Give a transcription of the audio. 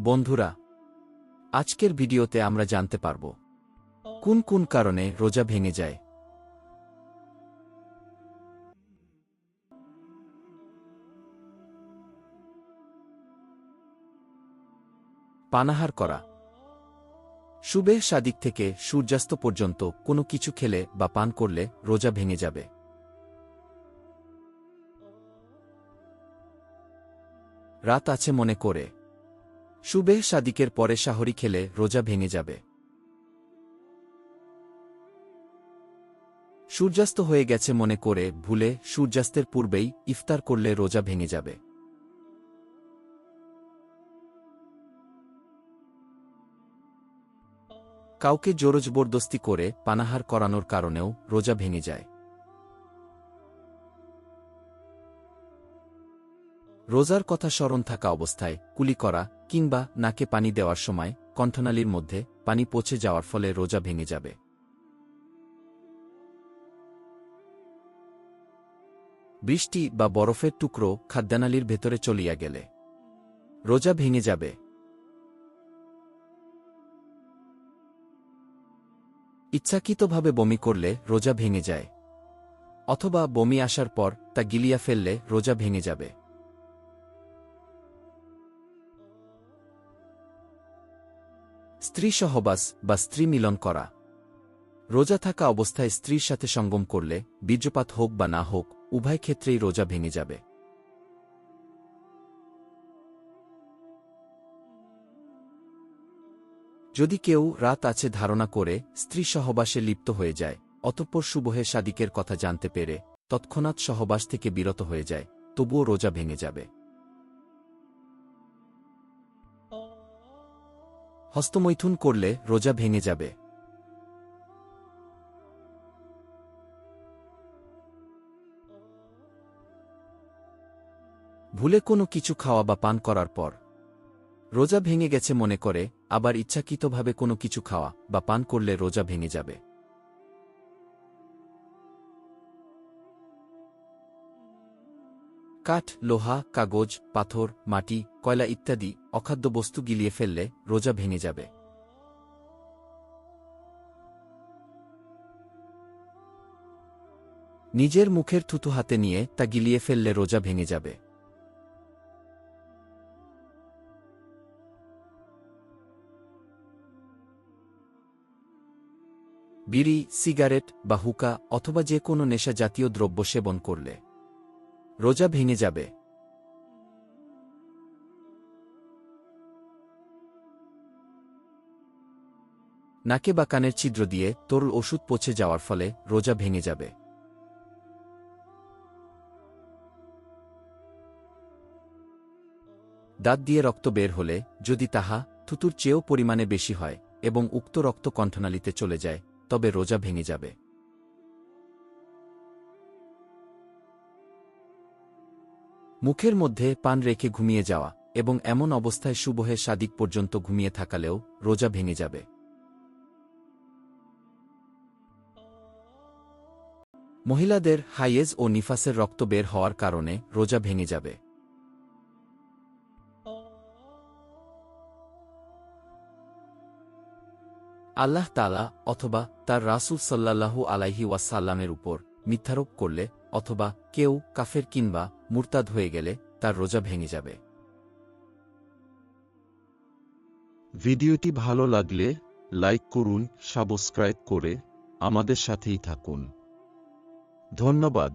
বন্ধুরা, আজকের ভিডিওতে আমরা জানতে পারব, কোন কোন কারণে রোজা ভেঙে যায়। পানাহার করা। সুবেহ সাদিক থেকে সূর্যাস্ত পর্যন্ত কোনো কিছু খেলে বা পান করলে রোজা ভেঙে যাবে। রাত আছে মনে করে। সুবেহ সাদিকের পরে শাহরি খেলে রোজা ভেঙে যাবে। সূর্যাস্ত হয়ে গেছে মনে করে ভুলে সূর্যাস্তের পূর্বেই ইফতার করলে রোজা ভেঙে যাবে। কাউকে জোরজবরদস্তি করে পানাহার করানোর কারণেও রোজা ভেঙে যায়। রোজার কথা স্মরণ থাকা অবস্থায় কুলি করা কিংবা নাকে পানি দেওয়ার সময় কণ্ঠনালীর মধ্যে পানি পচে যাওয়ার ফলে রোজা ভেঙে যাবে। বৃষ্টি বা বরফের টুকরো খাদ্যানালীর ভেতরে চলিয়া গেলে রোজা ভেঙে যাবে। ইচ্ছাকৃতভাবে বমি করলে রোজা ভেঙে যায়, অথবা বমি আসার পর তা গিলিয়া ফেললে রোজা ভেঙে যাবে। স্ত্রী সহবাস বা স্ত্রী মিলন করা। রোজা থাকা অবস্থায় স্ত্রীর সাথে সঙ্গম করলে, বীর্যপাত হোক বা না হোক, উভয় ক্ষেত্রেই রোজা ভেঙে যাবে। যদি কেউ রাত আছে ধারণা করে স্ত্রী সহবাসে লিপ্ত হয়ে যায়, অতঃপর শুভহে সাদিকের কথা জানতে পেরে তৎক্ষণাৎ সহবাস থেকে বিরত হয়ে যায়, তবুও রোজা ভেঙে যাবে। হস্তমৈথুন করলে রোজা ভেঙে যাবে। ভুলে কোনো কিছু খাওয়া বা পান করার পর। রোজা ভেঙে গেছে মনে করে, আবার ইচ্ছাকৃতভাবে কোনো কিছু খাওয়া বা পান করলে রোজা ভেঙে যাবে। কাঠ, লোহা, কাগজ, পাথর, মাটি, কয়লা ইত্যাদি অখাদ্য বস্তু গিলিয়ে ফেললে রোজা ভেঙে যাবে। নিজের মুখের থুতু হাতে নিয়ে তা গিলিয়ে ফেললে রোজা ভেঙে যাবে। বিড়ি, সিগারেট বা হুকা অথবা যে কোনো নেশা জাতীয় দ্রব্য সেবন করলে রোজা ভেঙে যাবে। নাকে বা কানের ছিদ্র দিয়ে তরল ওষুধ পচে যাওয়ার ফলে রোজা ভেঙে যাবে। দাঁত দিয়ে রক্ত বের হলে যদি তাহা থুতুর চেয়েও পরিমাণে বেশি হয় এবং উক্ত রক্ত কণ্ঠনালীতে চলে যায়, তবে রোজা ভেঙে যাবে। মুখের মধ্যে পান রেখে ঘুমিয়ে যাওয়া এবং এমন অবস্থায় শুভহে সাদিক পর্যন্ত ঘুমিয়ে থাকালেও রোজা ভেঙে যাবে। মহিলাদের হাইয়েজ ও নিফাসের রক্ত বের হওয়ার কারণে রোজা ভেঙে যাবে। আল্লাহ তালা অথবা তার রাসুল সাল্লাল্লাহু আলাইহি ওয়াসাল্লামের উপর মিথ্যারোপ করলে অথবা কেউ কাফের কিংবা মুরতাদ হয়ে গেলে তার রোজা ভেঙে যাবে। ভিডিওটি ভালো লাগলে লাইক করুন, সাবস্ক্রাইব করে আমাদের সাথেই থাকুন। ধন্যবাদ।